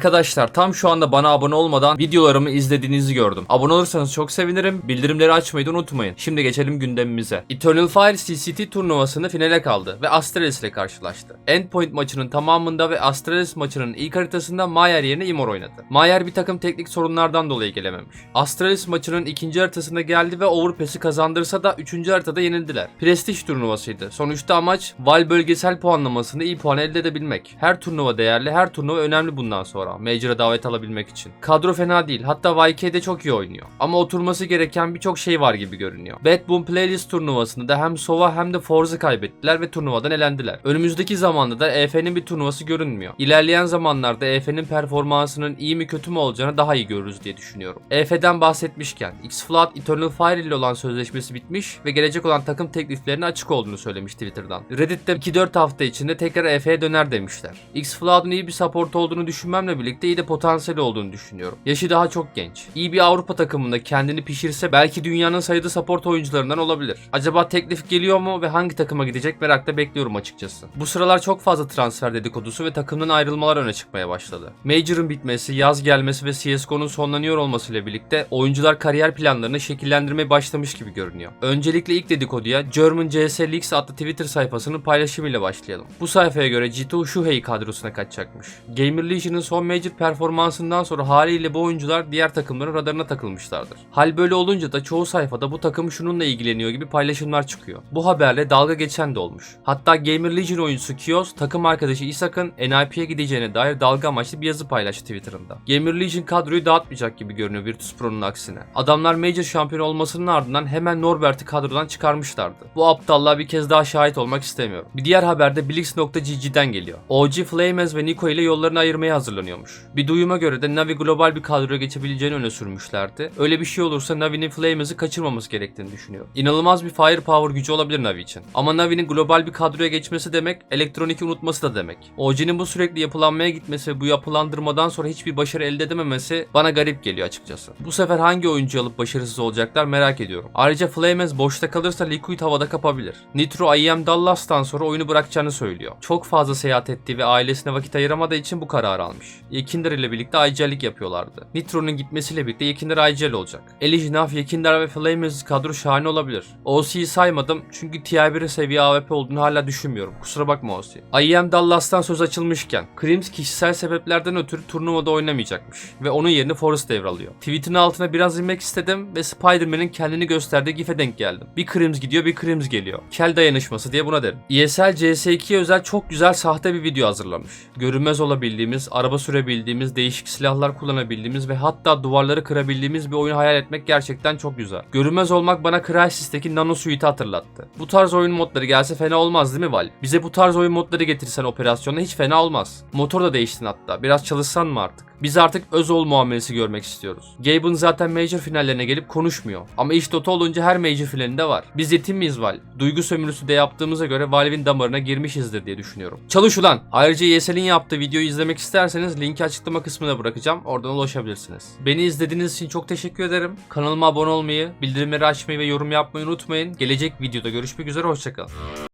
Arkadaşlar tam şu anda bana abone olmadan videolarımı izlediğinizi gördüm. Abone olursanız çok sevinirim. Bildirimleri açmayı da unutmayın. Şimdi geçelim gündemimize. Eternal Fire CCT turnuvasında finale kaldı ve Astralis ile karşılaştı. Endpoint maçının tamamında ve Astralis maçının ilk haritasında Mayer yerine Imor oynadı. Mayer bir takım teknik sorunlardan dolayı gelememiş. Astralis maçının ikinci haritasında geldi ve Overpass'i kazandırsa da üçüncü haritada yenildiler. Prestij turnuvasıydı. Sonuçta amaç Val bölgesel puanlamasında iyi puan elde edebilmek. Her turnuva değerli, her turnuva önemli bundan sonra. Major'a davet alabilmek için. Kadro fena değil. Hatta YK'de çok iyi oynuyor. Ama oturması gereken birçok şey var gibi görünüyor. Bad Boom Playlist turnuvasında da hem Sova hem de Forz'u kaybettiler ve turnuvadan elendiler. Önümüzdeki zamanda da EF'nin bir turnuvası görünmüyor. İlerleyen zamanlarda EF'nin performansının iyi mi kötü mü olacağını daha iyi görürüz diye düşünüyorum. EF'den bahsetmişken X-Flood Eternal Fire ile olan sözleşmesi bitmiş ve gelecek olan takım tekliflerine açık olduğunu söylemiş Twitter'dan. Reddit'te 2-4 hafta içinde tekrar EF'ye döner demişler. X-Flood'un iyi bir support olduğunu düşünmemle birlikte iyi de potansiyeli olduğunu düşünüyorum. Yaşı daha çok genç. İyi bir Avrupa takımında kendini pişirse belki dünyanın sayılı support oyuncularından olabilir. Acaba teklif geliyor mu ve hangi takıma gidecek merakla bekliyorum açıkçası. Bu sıralar çok fazla transfer dedikodusu ve takımdan ayrılmalar öne çıkmaya başladı. Major'ın bitmesi, yaz gelmesi ve CSGO'nun sonlanıyor olmasıyla birlikte oyuncular kariyer planlarını şekillendirmeye başlamış gibi görünüyor. Öncelikle ilk dedikoduya German CS Leaks adlı Twitter sayfasının paylaşımıyla başlayalım. Bu sayfaya göre Jito Shuhei kadrosuna kaçacakmış. Gamer Legion'ın son Major performansından sonra haliyle bu oyuncular diğer takımların radarına takılmışlardır. Hal böyle olunca da çoğu sayfada bu takım şununla ilgileniyor gibi paylaşımlar çıkıyor. Bu haberle dalga geçen de olmuş. Hatta Gamer Legion oyuncusu Kios takım arkadaşı Isak'ın NIP'ye gideceğine dair dalga amaçlı bir yazı paylaştı Twitter'ında. Gamer Legion kadroyu dağıtmayacak gibi görünüyor Virtus Pro'nun aksine. Adamlar Major şampiyon olmasının ardından hemen Norbert'i kadrodan çıkarmışlardı. Bu aptallığa bir kez daha şahit olmak istemiyorum. Bir diğer haberde Blix.gg'den geliyor. OG Flames ve Nico ile yollarını ayırmaya hazırlanıyormuş. Bir duyuma göre de Navi global bir kadroya geçebileceğini öne sürmüşlerdi. Öyle bir şey olursa Navi'nin Flames'i kaçırmaması gerektiğini düşünüyorum. İnanılmaz bir firepower gücü olabilir Navi için. Ama Navi'nin global bir kadroya geçmesi demek, elektronik unutması da demek. OG'nin bu sürekli yapılanmaya gitmesi ve bu yapılandırmadan sonra hiçbir başarı elde edememesi bana garip geliyor açıkçası. Bu sefer hangi oyuncu alıp başarısız olacaklar merak ediyorum. Ayrıca Flames boşta kalırsa Liquid havada kapabilir. Nitro IEM Dallas'tan sonra oyunu bırakacağını söylüyor. Çok fazla seyahat ettiği ve ailesine vakit ayıramadığı için bu kararı almış. Yekinder ile birlikte IGL'lik yapıyorlardı. Nitro'nun gitmesiyle birlikte Yekinder IGL olacak. Elijinaf, Yekinder ve Flames kadro şahane olabilir. OC'yi saymadım çünkü TI1 seviye AWP olduğunu hala düşünmüyorum. Kusura bakma OC. IEM Dallas'tan söz açılmışken Krims kişisel sebeplerden ötürü turnuvada oynamayacakmış ve onun yerini Forrest devralıyor. Tweet'in altına biraz inmek istedim ve Spider-Man'in kendini gösterdiği gif'e denk geldim. Bir Krims gidiyor bir Krims geliyor. Kel dayanışması diye buna derim. ESL CS2'ye özel çok güzel sahte bir video hazırlamış. Görünmez olabildiğimiz, araba sürebildiğimiz, değişik silahlar kullanabildiğimiz ve hatta duvarları kırabildiğimiz bir oyun hayal etmek gerçekten çok güzel. Görünmez olmak bana Crysis'teki Nano Suite'i hatırlattı. Bu tarz oyun modları gelse fena olmaz değil mi Val? Bize bu tarz oyun modları getirsen operasyonda hiç fena olmaz. Motor da değiştin hatta. Biraz çalışsan mı artık? Biz artık Özol muamelesi görmek istiyoruz. Gaben zaten Major finallerine gelip konuşmuyor. Ama iş Dota olunca her Major finalinde var. Biz yetim miyiz Val? Duygu sömürüsü de yaptığımıza göre Valve'in damarına girmişizdir diye düşünüyorum. Çalış ulan! Ayrıca ESL'in yaptığı videoyu izlemek isterseniz linki açıklama kısmına bırakacağım. Oradan ulaşabilirsiniz. Beni izlediğiniz için çok teşekkür ederim. Kanalıma abone olmayı, bildirimleri açmayı ve yorum yapmayı unutmayın. Gelecek videoda görüşmek üzere. Hoşçakalın.